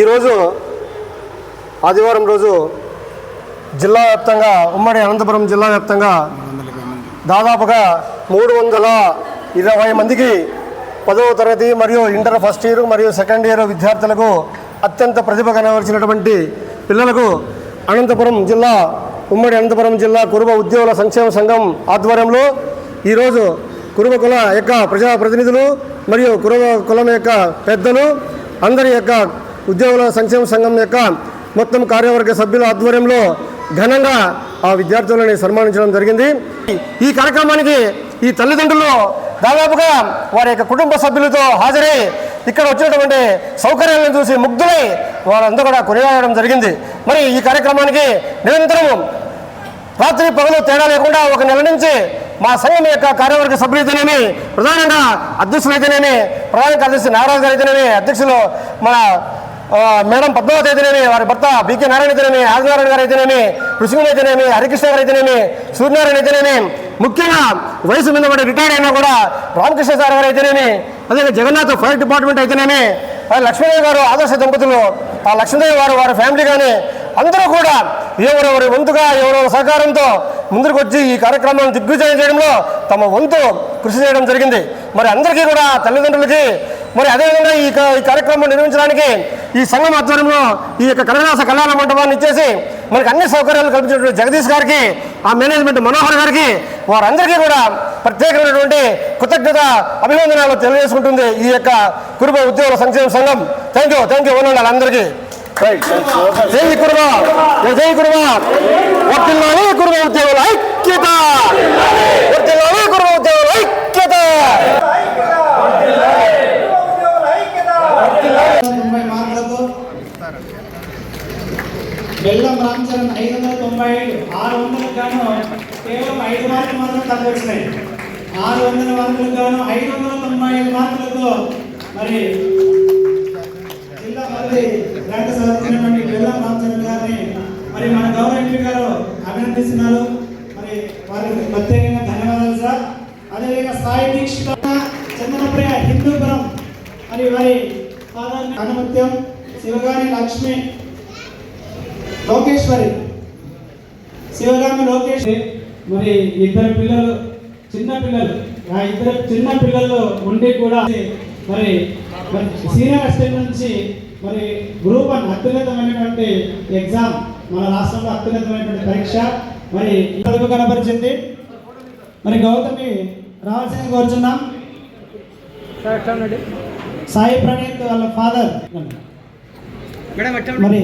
ఈరోజు ఆదివారం రోజు జిల్లా వ్యాప్తంగా ఉమ్మడి అనంతపురం జిల్లా వ్యాప్తంగా దాదాపుగా మూడు వందల ఇరవై మందికి పదవ తరగతి మరియు ఇంటర్ ఫస్ట్ ఇయర్ మరియు సెకండ్ ఇయర్ విద్యార్థులకు అత్యంత ప్రతిభ కనవలసినటువంటి పిల్లలకు అనంతపురం జిల్లా ఉమ్మడి అనంతపురం జిల్లా కురుబ ఉద్యోగుల సంక్షేమ సంఘం ఆధ్వర్యంలో ఈరోజు కురుబ కుల యొక్క ప్రజాప్రతినిధులు మరియు కురుబ కులం యొక్క పెద్దలు అందరి యొక్క ఉద్యోగుల సంక్షేమ సంఘం యొక్క మొత్తం కార్యవర్గ సభ్యుల ఆధ్వర్యంలో ఘనంగా ఆ విద్యార్థులని సన్మానించడం జరిగింది. ఈ కార్యక్రమానికి ఈ తల్లిదండ్రులు దాదాపుగా వారి యొక్క కుటుంబ సభ్యులతో హాజరై ఇక్కడ వచ్చినటువంటి సౌకర్యాలను చూసి ముగ్ధులై వారంతా కూడా కొనియాడడం జరిగింది. మరి ఈ కార్యక్రమానికి నిరంతరం రాత్రి పగలు తేడా లేకుండా ఒక నెల నుంచి మా సంఘం యొక్క కార్యవర్గ సభ్యులైతేనేమి ప్రధానంగా అధ్యక్షులైతేనేమి ప్రధాన కార్యదర్శి నారాజు గారు అయితేనేమి అధ్యక్షులు మన మేడం పద్మావతి అయితేనేమి వారి భర్త బీకే నారాయణ అయితేనేమి ఆదినారాయణ గారు అయితేనేమి కృష్ణ అయితేనేమి హరికృష్ణ గారు అయితేనేమి సూర్యనారాయణ అయితేనేమి ముఖ్యంగా వయసు మీద పడి రిటైర్డ్ అయినా కూడా రామకృష్ణ సార్ గారు అయితేనేమి అదే జగన్నాథ్ ఫైర్ డిపార్ట్మెంట్ అయితేనేమి లక్ష్మీదేవి గారు ఆదర్శ దంపతులు ఆ లక్ష్మీదేవి వారు వారి ఫ్యామిలీ కానీ అందరూ కూడా ఎవరెవరి వంతుగా ఎవరెవరి సహకారంతో ముందుకు వచ్చి ఈ కార్యక్రమాన్ని దిగ్విజయం చేయడంలో తమ వంతు కృషి చేయడం జరిగింది. మరి అందరికీ కూడా తల్లిదండ్రులకి మరి అదేవిధంగా ఈ కార్యక్రమం నిర్వహించడానికి ఈ సంఘం ఆధ్వర్యంలో ఈ యొక్క కనకదాస కళ్యాణ మండపాన్ని ఇచ్చేసి మనకి అన్ని సౌకర్యాలు కల్పించినటువంటి జగదీష్ గారికి ఆ మేనేజ్మెంట్ మనోహర్ గారికి వారందరికీ కూడా ప్రత్యేకమైనటువంటి కృతజ్ఞత అభినందనలు తెలియజేసుకుంటుంది ఈ యొక్క కురుబ ఉద్యోగుల సంక్షేమ సంఘం. థ్యాంక్ యూ థ్యాంక్ యూ ఉండాలి అందరికీ. జై కురుబా జై కురుబా. వర్తిల్లాలి కురుబ ఉద్యోగుల ఐక్యత. వర్తిల్లాలి కురుబ ఉద్యోగుల ఐక్యత తొంభై మార్కులతో బెల్లం ఐదు వందల తొంభై ఐదు ఆరు వందలకు గాను కేవలం ఐదు మార్కులు మాత్రం తగ్గి వచ్చినాయి ఆరు వందల మార్కులకు గాను ఐదు వందల తొంభై ఐదు మార్కులతో మరి జిల్లా మంత్రి ర్యాంక్ సాధించినటువంటి బెల్లం రామచరణ్ గారిని మరి మన గౌరవ ఎంపీ గారు అభినందిస్తున్నారు. మరి వారికి ప్రత్యేకంగా ధన్యవాదాలు సార్. అదేవిధంగా సాయి దీక్షిత చంద్రప్రియ హిందూపురం మరి వారి ఫాదర్ అనుమత్యం శివగాని లక్ష్మి లోకేశ్వరి. శివగామి లోకేష్. మరి ఇద్దరు పిల్లలు చిన్న పిల్లలు. ఆ ఇద్దరు చిన్న పిల్లలు ఉండి కూడా మరి మరి సీనియర్ అసిస్టెంట్ నుంచి మరి గ్రూప్ వన్ అత్యున్నతమైనటువంటి ఎగ్జామ్ మన రాష్ట్రంలో అత్యున్నతమైనటువంటి పరీక్ష. మరి చదువు కనపరిచింది మరి గౌతమి రావాల్సిన కోరుచున్నాం. సాయి ప్రణీత్ వాళ్ళ ఫాదర్. మరి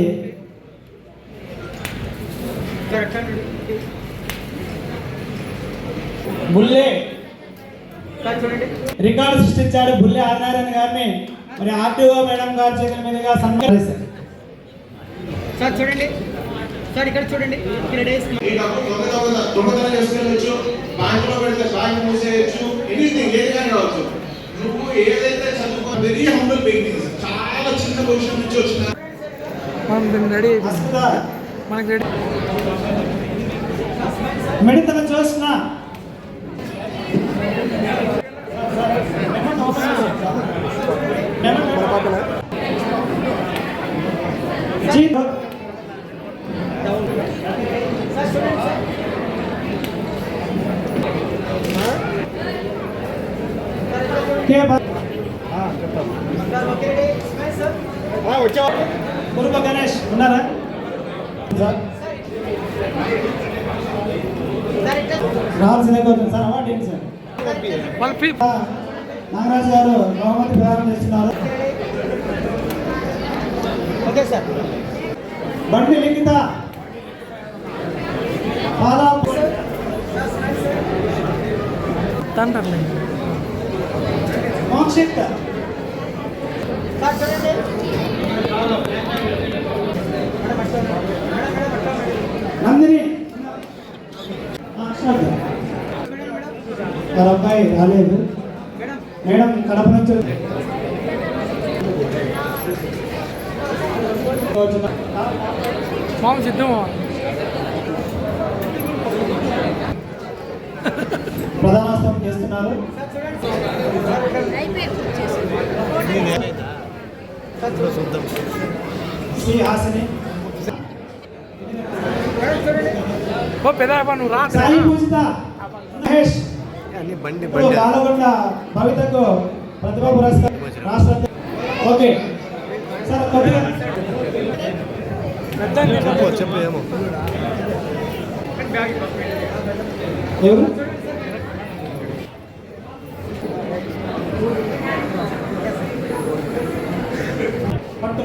బుల్లే. రికార్డు సృష్టించాడు బుల్లే ఆదినారాయణ గారిని. మరి ఆర్టీఓ మేడం గారి చేతుల మీదుగా సన్మానిస్తారు సార్ చూడండి. సార్ ఇక్కడ చూడండి. దొంగతనం చేసుకెళ్ళచ్చు బ్యాంకులో పెడితే బ్యాంక్ మూసేయచ్చు ఎనీథింగ్ ఏది కానీ కావచ్చు. నువ్వు ఏదైతే చదువుకో వెరీ హంబుల్ చాలా చిన్న పొజిషన్ నుంచి వచ్చిన మనకి రెడీ. కే బా- కురుబ గణేష్ ఉన్నారా? రావాల్సిన సార్. అవార్డు సార్ నాగరాజు గారు బహుమతి ప్రదానం చేస్తున్నారు ఓకే సార్ బండి లిఖిత తండ్రి మోక్షిత్ సార్ చూడండి వారి అబ్బాయి రాలేదు. మేడం కడప నుంచి మామ సిద్ధం ప్రధానోత్సవం చేస్తున్నారు. శ్రీ హాసిని ఓ పెద్ద నువ్వు రా. బండి బాలకొండ భవితకు ప్రతిభా పురస్కారం రాష్ట్ర ఓకే. సార్ కొద్దిగా చెప్పు ఏమో. ఎవరు? పట్టు.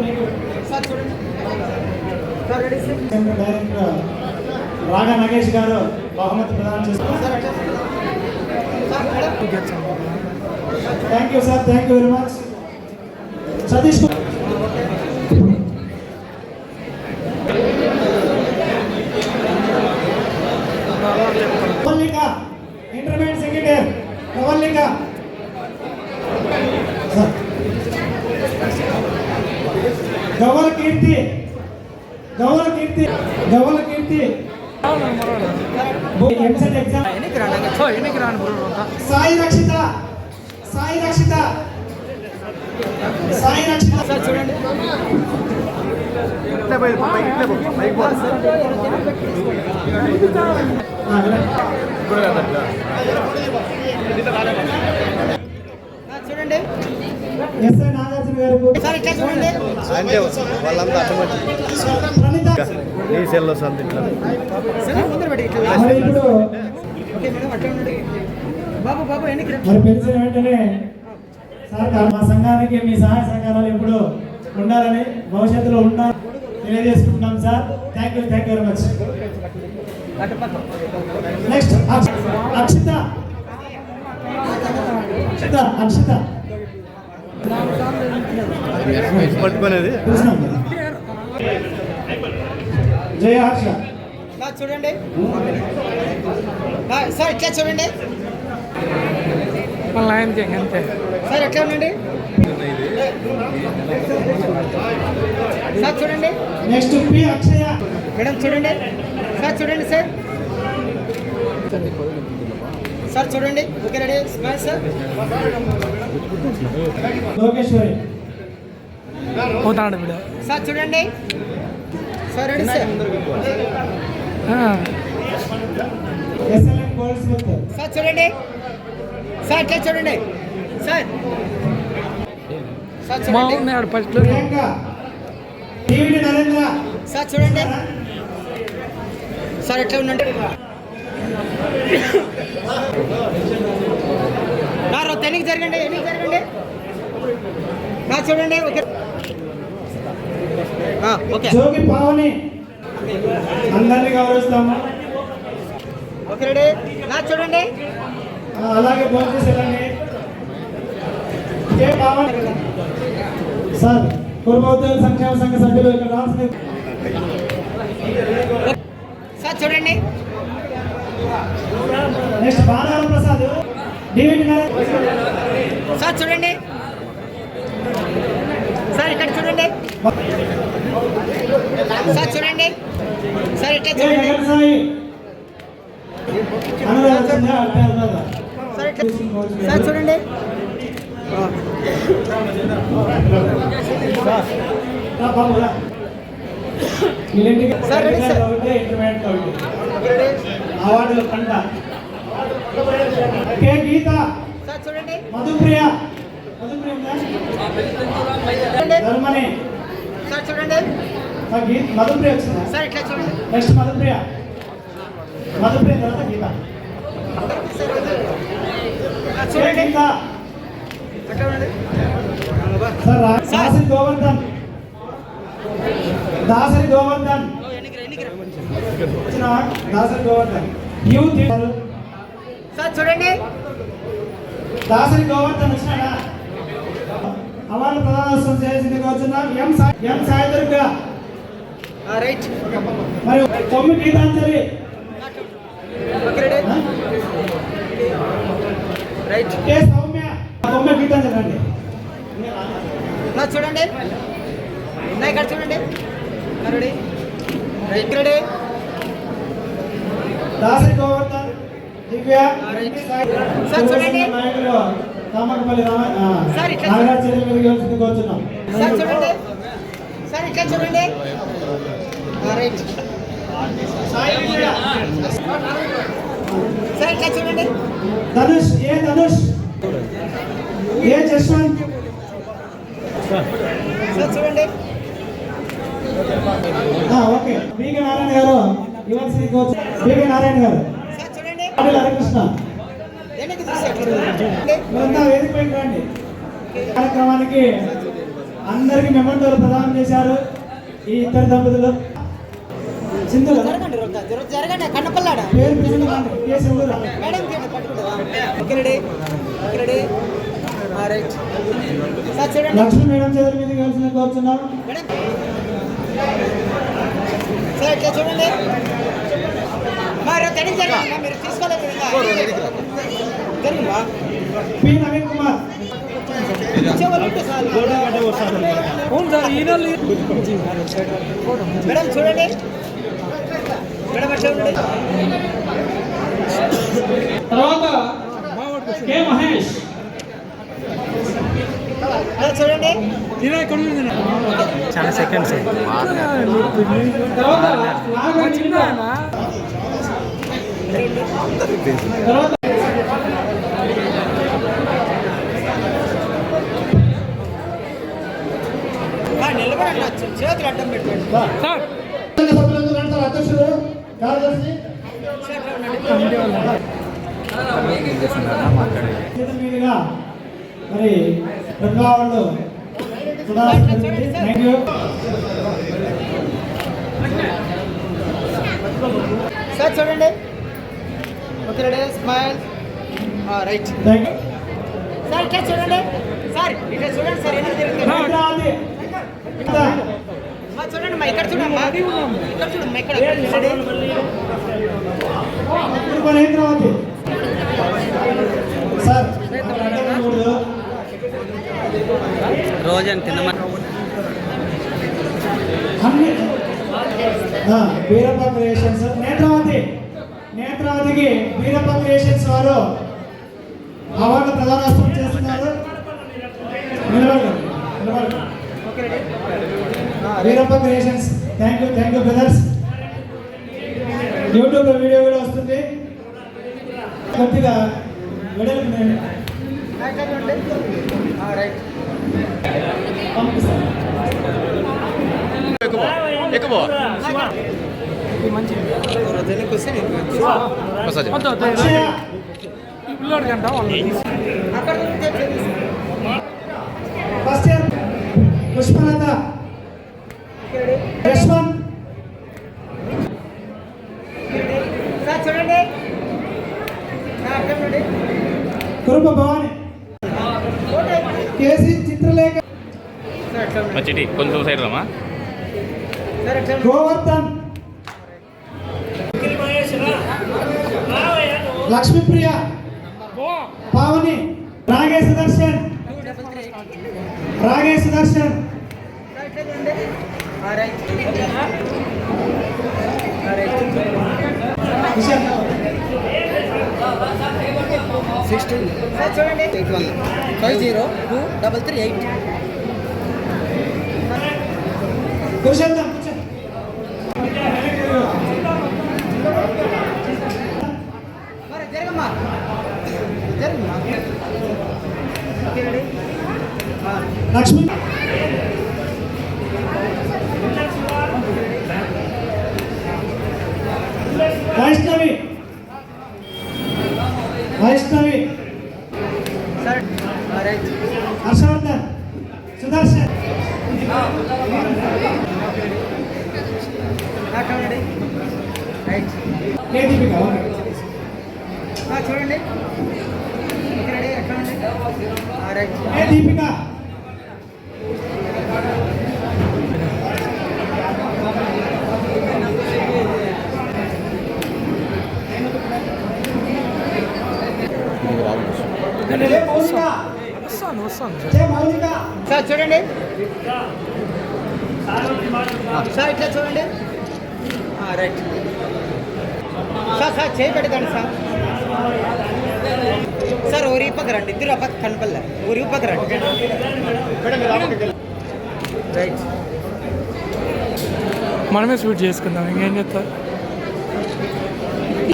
సెంటర్ డైరెక్టర్ రాగా నగేష్ గారు బహుమతి ప్రదానం చేస్తారు thank you sir thank you very much Satish కు- intermediate second year Navallika sir. Gavvala Keerthi Gavvala Keerthi Gavvala Keerthi Sai Rakshitha Sai Rakshitha Sai Rakshitha sir చూడండి చూడండి ఎస్ఐ నాగార్జున గారు అంటే వాళ్ళంతా ఇప్పుడు మరి వెంటనే సార్ మా సంఘానికి మీ సహాయ సహకారాలు ఎప్పుడు ఉండాలని భవిష్యత్తులో ఉండాలి తెలియజేసుకుంటున్నాం sir. Thank you thank you very much next Akshitha. Akshitha Akshitha. పట్టుకునేది. Jaya Harsha. Sir చూడండి. సార్, ఇట్లా చూడండి. సార్ ఎట్లా ఉండండి? సార్ చూడండి. Next P Akshaya. మేడం చూడండి. సార్ చూడండి సార్. సార్ చూడండి. Okay ready. సార్. లోకేశ్వరి. పోతాడు వీడు. సార్ చూడండి. Sir ready sir. చూడండి. సార్ ఇట్లా చూడండి. Sir. Priyanka TV Narendra. Sir చూడండి. సార్ ఎట్లా ఉండండి. ఎన్నికి జరగండి ఎన్నికి జరగండి నా చూడండి ఓకే. ఆ, ఓకే. జోగి పావని. అందరినీ గౌరవిస్తాము. Okay ready. నా చూడండి. అలాగే కే పావని. సార్ కుర్మోత్తర సంక్షేమ సంఘ సభ్యులు ఇక్కడ రాసిన సార్ చూడండి. నెక్స్ట్ బాలరామ ప్రసాద్ సార్ చూడండి. సార్ ఇక్కడ చూడండి. సార్ చూడండి. సార్ ఇట్లా చూడండి. సార్ చూడండి. సార్, అవార్డులు కంట. కే గీత. సార్ చూడండి. మధుప్రియ. మధుప్రియ ఉందా? చూడండి. ధర్మని. సార్ చూడండి. మా గీత మధుప్రియ వచ్చిందా? సార్ ఇట్లా చూడండి. నెక్స్ట్ మధుప్రియ. మధుప్రియ తర్వాత గీత. దాసరి గోవర్ధన్. దాసరి గోవర్ధన్. దాసరి గోవర్ధన్. యూత్ సార్ చూడండి. దాసరి గోవర్ధన్ వచ్చినాడా? అవార్డు ప్రధానోత్సవం చేసింది కూర్చున్నాం M M Sai Durga right. మరియు తొమ్మిది గీతాంజలి? రైట్. కే సౌమ్య? తొమ్మిది గీతాంజలి అండి నా చూడండి. నా ఇక్కడ చూడండి. Right ready. దాసరి గోవర్ధన్. దివ్య. నాయకులు రామకపల్లి రామ సార్ కూర్చున్నాం చూడండి. సార్ ఇట్లా చూడండి. సార్ ఇట్లా చూడండి. ధనుష్ ఏ ధనుష్? ఏ జస్వంత్? సార్ చూడండి. ఓకే. బీకే నారాయణ గారు ఇవ్వాల్సింది కోచ్ బీకే నారాయణ గారు. హరికృష్ణ కార్యక్రమానికి అందరికి మెమంటోలు ప్రదానం చేశారు ఈ ఇద్దరు దంపతులు. సింధుల జరగండి కన్నపల్లాడ పేరు మేడం లక్ష్మీ చేతుల మీద కలిసిన కోరుతున్నాం చూడండి. నవీన్ కుమార్. అవును సార్ ఈయన మేడం చూడండి. మేడం తర్వాత కె మహేష్. చూడండి. చాలా సెకండ్స్. తర్వాత నాగ చిన్న తర్వాత ఆ, నిలబడండి నా చే- చేతులు అడ్డం పెట్టుకోండి అధ్యక్షుడు కార్యదర్శి మరి ప్రతిభావాళ్ళు థ్యాంక్ యూ సార్ చూడండి. Okay ready smile right sir ఇట్లా చూడండి. సార్ ఇట్లా చూడండి సార్ నేత్రావతి మా చూడండి మా ఇక్కడ చూడమ్మా ఇక్కడ చూడమ్మా ఇక్కడ రోజని తిన్నమా? వీరప్ప క్రియేషన్స్. నేత్రావతి నేత్రావతికి వీరప్ప క్రియేషన్స్ వారు అవార్డు ప్రధానోత్సవం చేస్తున్నారు. Veerappa creations thank you thank you brothers యూట్యూబ్లో వీడియో కూడా వస్తుంది. కొద్దిగా వెడల్పు పంపిస్తాను. రోజునికి వస్తే పిల్లోడి కంట అక్కడ ఫస్ట్ ఇయర్ పుష్పలత యశ్వంత్ చూడండి అక్కడ కురుప భవాని కేసీ చిత్రలేఖ కొంచెం సైడ్ రామా గోవర్ధన్ లక్ష్మీప్రియ పావని రాగే సుదర్శన్ రాగే సుదర్శన్ సార్ అట్లా చూడండి ఆ, రైట్ ఆ, రైట్ విశాల్. సిక్స్టీన్ సార్ చూడండి eight one five zero two. Double three eight Purushottam కూర్చో. మరి జరగమ్మా జరగమ్మా ఓకే రెడీ ఆ, లక్ష్మి. వైష్ణవి. వైష్ణవి. హర్షవర్ధన్. సుదర్శన్. చూడండి. కే దీపిక జయ మౌలిక వస్తాను వస్తాను జయ మౌలిక సార్ చూడండి ఆ, రైట్. సార్ సార్ చేయి సార్. సార్ ఊరి పక్క రండి. ఇద్దరు పక్క కనపల్లె ఊరి పక్క రండి. రైట్. మనమే స్వీట్ చేసుకుందాం. ఇంకేం చేస్తారు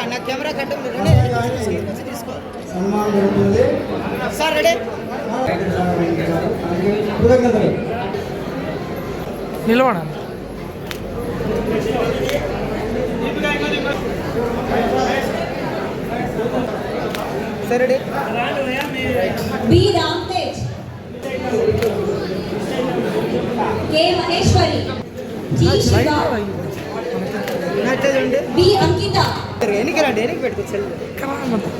నా కెమెరా కట్టం తీసుకో సార్ రెడీ? కృతజ్ఞతలు నిలబడండి sir ready B Ram Tej K Maheshwari G Shiva నా చూడండి బి అంకిత ఎనికి రండి ఎనికి పెట్టుకోవచ్చు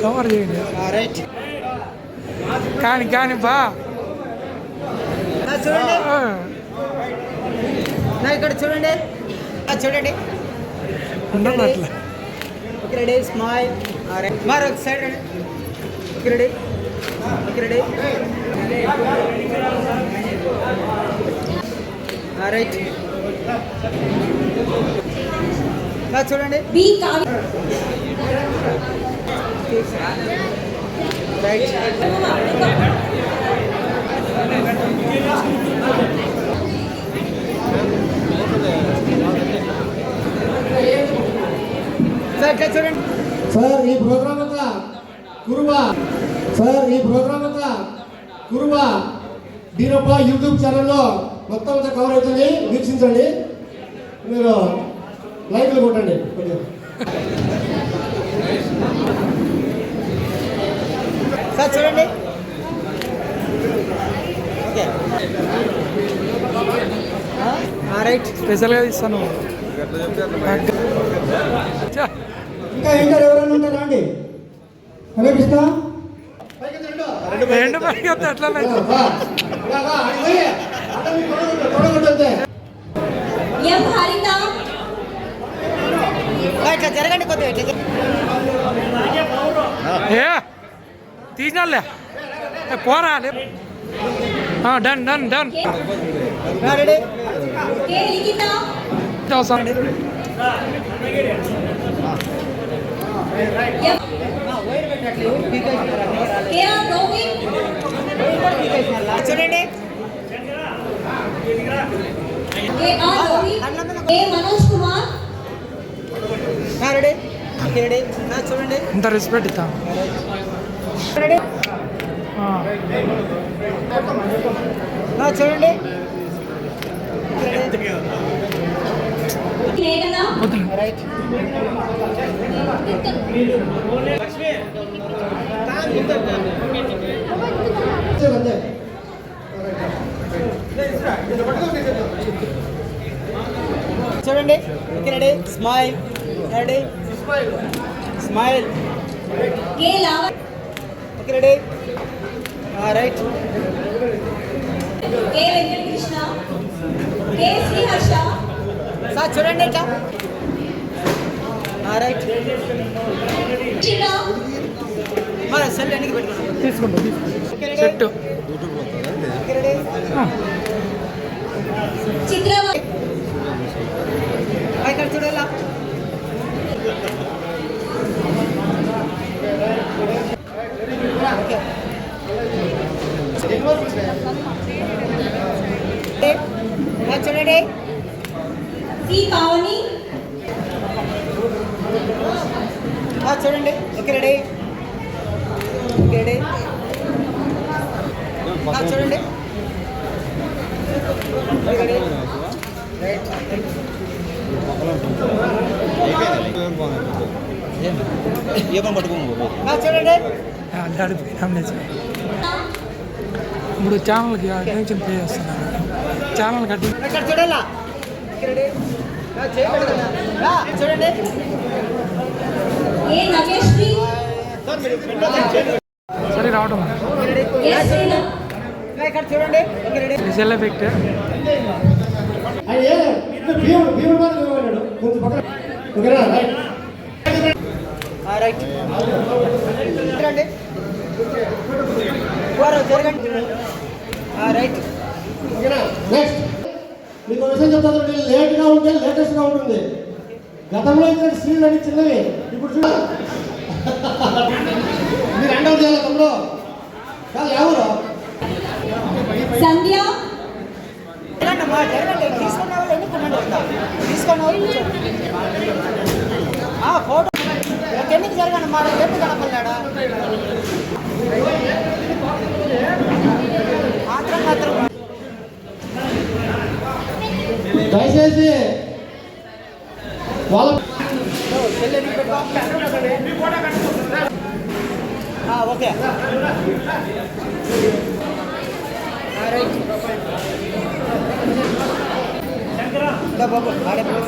కవర్ చేయండి. రైట్ కానీ కానీ బా. చూడండి. ఆ, నా ఇక్కడ చూడండి. ఆ, చూడండి. ఉండదు అట్లా ఓకే రెడీ స్మైల్ మరి ఒక సైడ్ రండి. Okay ready right. నా చూడండి. B Kavya right. సార్ చూడండి. సార్ ఈ ప్రోగ్రామ్ అంతా కురువ సార్ ఈ ప్రోగ్రామ్ అంతా కురువ దీనప్ప యూట్యూబ్ ఛానల్లో మొత్తం అంతా కవర్ అవుతుంది. వీక్షించండి. మీరు లైక్లు కొట్టండి. కొంచెం సార్ చూడండి. స్పెషల్గా ఇస్తాను ఇంకా ఇంకా ఎవరైనా ఉంటారా అండి? హరే కృష్ణ. రెండు పైకి వస్తే ఎట్లా తొడగొట్టంతే ఎం హరిత ఇట్లా జరగండి కొద్దిగా ఇట్లా జరగండి. ఏ తీసినాలే. ఏ, పోరా లే. ఆ, డన్ డన్ డన్. కే ఆ, రెడీ. కే లిఖిత. అవసరం చూడండి. ఇంత రెస్పెక్ట్ ఇస్తాం. చూడండి. రైట్ అంతే చూడండి okay ready. Smile ready. Smile K okay ready right sir చూడండి ఇట్లా రైట్ ఓకే. ఆ, చూడండి చూడండి ఓకే రెడీ చూడండి ఇప్పుడు ఛానల్కి కనెక్షన్ పే చేస్తున్నారు ఛానల్ కట్టి చూడాలా చూడండి సరే రావడం చూడండి ఎఫెక్ట్ మీకు విషయం చెప్తాను లేట్గా ఉంటే లేటెస్ట్గా ఉంటుంది గతంలో ఇచ్చిన సీన్లు అన్ని చిన్నవి ఇప్పుడు చూడ మీరు చేయాలి తమ్ముడు కాదు ఎవరు? సంధ్య? ఫోటో. జరగండి మా కనపడ్డాడా మాత్రం మాత్రం దయచేసి వాళ్ళ ఆ, ఓకే ఆ, రైట్ ఇంకా బాబు ఆడే బ్యాగ్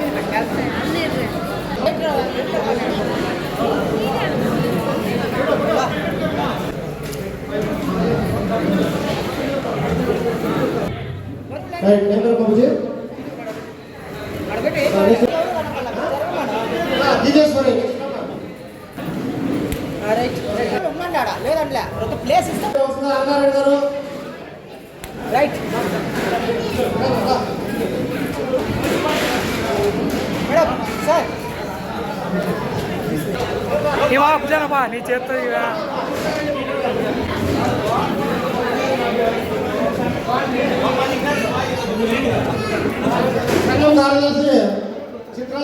పెట్టు, బ్యాగ్ పెట్టు. అడగండి. ఆ, రైట్ రైట్. ఉండండి ఆడ లేదండి ఒక ప్లేస్ ఇస్తాం రైట్ మేడం సార్ ఇవా బా నీ చేత్తో ఇవా సంఘం కార్యదర్శి చిత్ర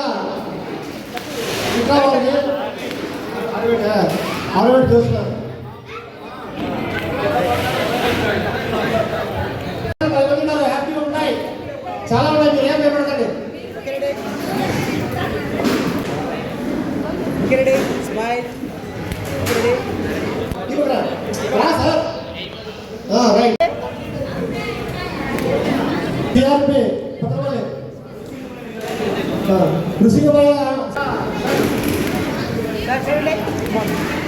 చిత్రాబాబుకి అరవై అరవై చూస్తున్నారు హ్యాపీగా ఉన్నాయి చాలా ఉన్నాయి మీరు ఏం భయపడకండి కిరడి స్మైల్ కిరడి ఇప్పుడు రా. రా సార్ ఆ, right TRP Patramalli Rishikamayya sir చూడండి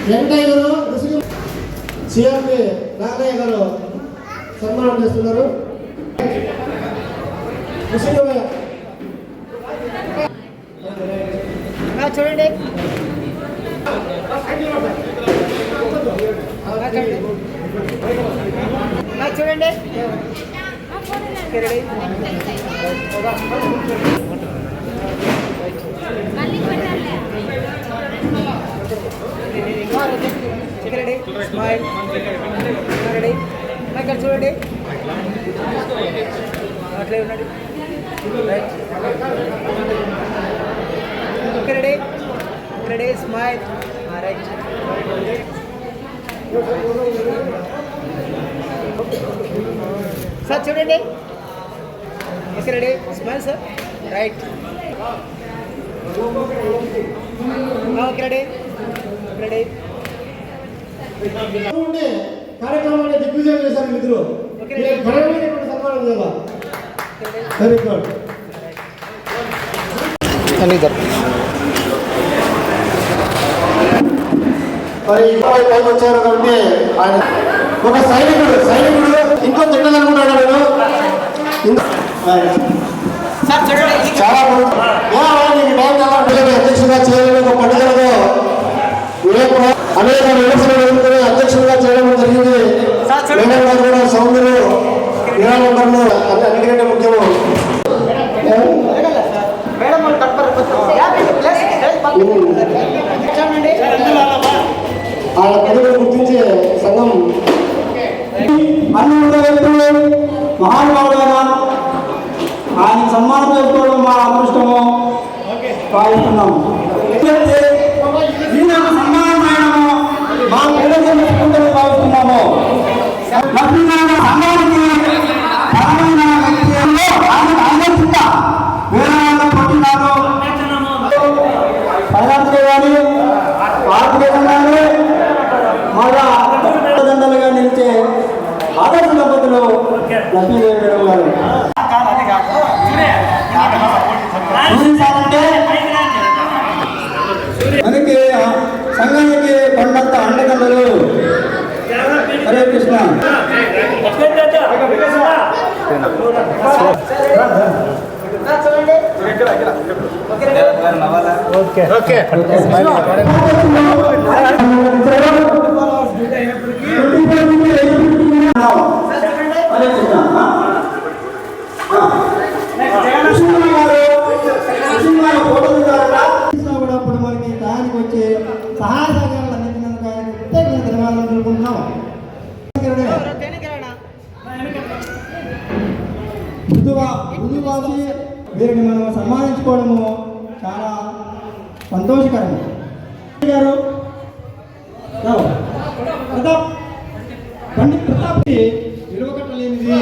వెంకయ్య గారు ఋషిక సిఆర్పి నాగయ్య గారు సన్మానం చేస్తున్నారు ఋషికమయ్య నా చూడండి నా చూడండి నా చూడండి చూడండి. కిరడి ఇక్కడ చూడండి. అట్లే ఉన్నాడు రైట్ కిరడి స్మైల్ రైట్. సార్ చూడండి. Okay ready? Smile sir? Right. Okay ready? Ready. ఉండి కార్యక్రమాన్ని దిగ్విజయం చేశారు మిత్రులు. ఘనమైనటువంటి సన్మానం చేయాలి వెరీ గుడ్ మరి ఇరవై పైకి వచ్చారు కాబట్టి ఆయన ఒక సైనికుడు సైనికుడు ఇంకో తిట్టాలనుకుంటాడు నేను చాలా. అధ్యక్షుడిగా చేయడం వివేకం అనేక విమర్శలు అధ్యక్షుడిగా చేయడం జరిగింది. కూడా సౌందర్యం విరామంలో అన్నిటికంటే ముఖ్యము. వాళ్ళు పదవిని గుర్తించే సంఘం. అన్ని ఆయన సన్మానం చేసుకోవడం మా అదృష్టము భావిస్తున్నాము ఈయన సన్మానం చేయడము మా పిల్లలు చెప్పుకుంటూ భావిస్తున్నాము లక్ష్మీనారాయణ సంఘానికి బలమైన వ్యక్తులు ఆయన ఆలోచించ వేరే వాళ్ళు కొట్టినారు ఫైనాన్స్ కానీ ఆర్థికంగా కానీ మళ్ళా దండలుగా నిలిచే ఆదర్శ దంపతులు లక్ష్మీదేవి మేడం గారు చూపించాలంటే మనకి సంఘానికి పండంత అండదండలు హరే కృష్ణ సార్ చూడండి ఓకే రెడీ సార్ చూడండి హరే కృష్ణ కృష్ణ గారు కృష్ణ గారు ఫోటో దిగారట కృష్ణ కూడా ఇప్పుడు మనకి దానికి వచ్చి సహాయ సహకారాలు అందించినందుకు ఆయన ప్రత్యేకంగా ధన్యవాదాలు తెలుపుకుంటున్నాం దేనికి రాడా మృదువా మృదువా పాసి వీరిని మనం సన్మానించుకోవడము చాలా సంతోషకరం గారు రావు. ప్రతాప్ పండిత్ ప్రతాప్కి విలువ కట్టలేనిది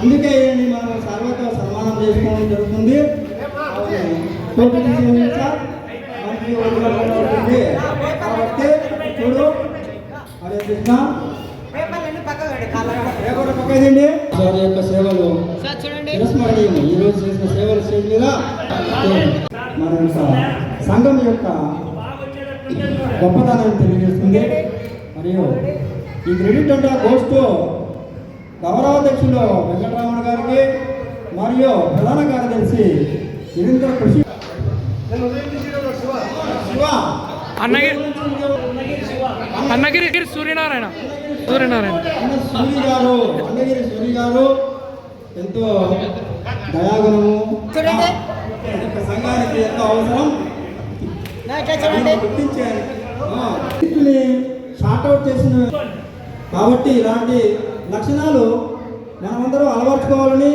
అందుకే ఈయన్ని మనం సర్వత సన్మానం చేసుకోవడం జరుగుతుంది టోపీ తీసేయండి సార్ మనకి ఒక విలువ ఉంటుంది. కాబట్టి చూడు హరే కృష్ణ పేపర్లన్నీ పక్కకు పెట్టి కాళ్ళ రేపటి పక్కదండి వారి యొక్క సేవలు సార్ చూడండి చిరస్మరణీయం ఈ రోజు చేసిన మన యొక్క సంఘం యొక్క గొప్పతనాన్ని తెలియజేస్తుంది. మరియు ఈ క్రెడిట్ అంటే గోస్ట్ గౌరవాధ్యక్షులు వెంకటరామన్ గారికి మరియు ప్రధాన కార్యదర్శి నిరంతర కృషి. అన్నగిరి అన్నగిరి సూర్యనారాయణ. సూర్యనారాయణ. అన్న సూరి గారు అన్నగిరి సూరి గారు ఎంతో దయాగుణము. చూడండి. సంఘానికి ఎంతో అవసరం. వీటిని షార్ట్అవుట్ చేసిన కాబట్టి ఇలాంటి లక్షణాలు మనమందరం అలవర్చుకోవాలని